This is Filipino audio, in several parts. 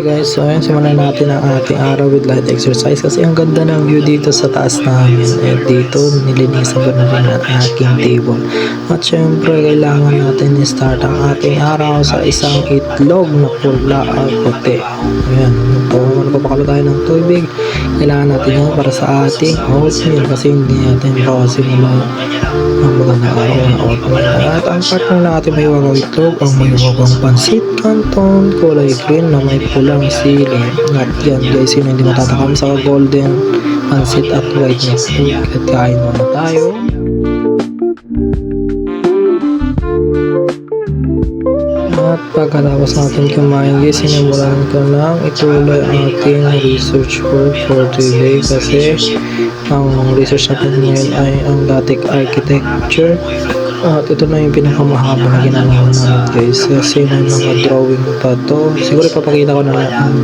Okay guys, so ayun, simulan natin ang ating araw with light exercise kasi ang ganda ng view dito sa taas namin. At dito, nilinisan ko na rin ang aking table. At syempre, kailangan natin i-start ang ating araw sa isang itlog na pula at puti. Ayan, kung magpapakalo tayo ng tubig, kailangan natin yan para sa ating oatmeal kasi hindi natin makasimulan ang magandang araw na oatmeal. At ang partner na ating may wagaw itlog, ang may wagawang pansit canton, kulay green na may pulang sili. At yan guys, yun hindi matatakam sa golden pansit at white na food. At kain muna tayo. At pagkatapos natin kumain guys, sinimulan ko ng ituloy ang ating research work for today kasi ang research natin ngayon ay ang Gothic architecture. At ito na yung pinakamahaba na ginagawa namin guys. Kasi may mga drawing pa to. Siguro ipapakita ko na ang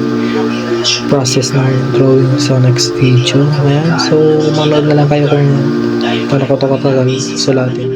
process ng drawing sa next video. Ayan. so manood na lang kayo kung paano ko ito katagal sulatin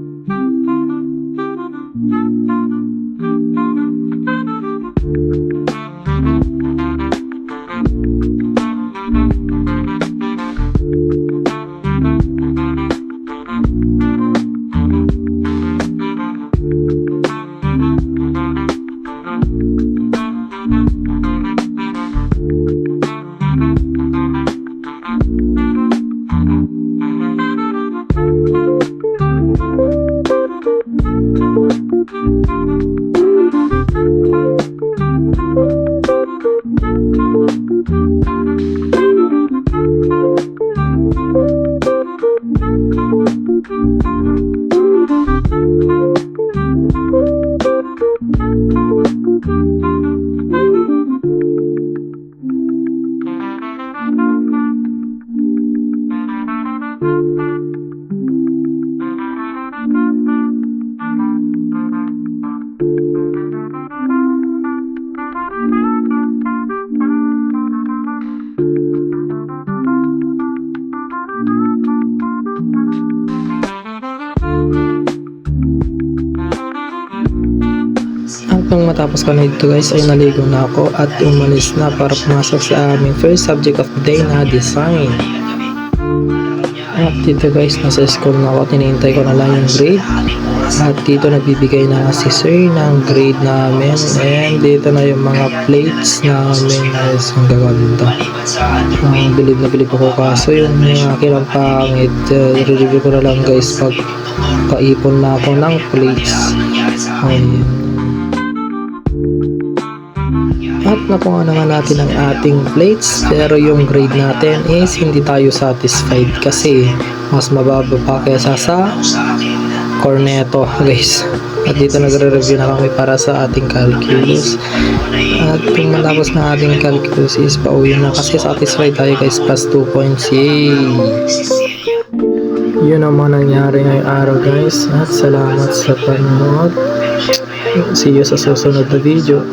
At nung matapos ko na ito guys ay naligo na ako at umalis na para pumasok sa aming first subject of the day na design. At dito guys nasa school na ako, tinihintay ko na lang yung grade. At dito nagbibigay na si sir ng grade namin. And dito na yung mga plates namin guys, ang gaganda. Ang bilib na bilib ako kaso yung akin ang pangit. Uh, review ko na lang guys pag kaipon na ako ng plates. Ayun. At nakuha naman natin ang ating plates pero yung grade natin is hindi tayo satisfied kasi mas mababa pa kaysa sa corneto guys. At dito nagre-review na kami para sa ating calculus. At kung matapos na ating calculus is pauwi na kasi satisfied tayo guys plus 2 points. Yay! Yun ang mga nangyari ngayong araw guys. At salamat sa panonood. See you sa susunod na video.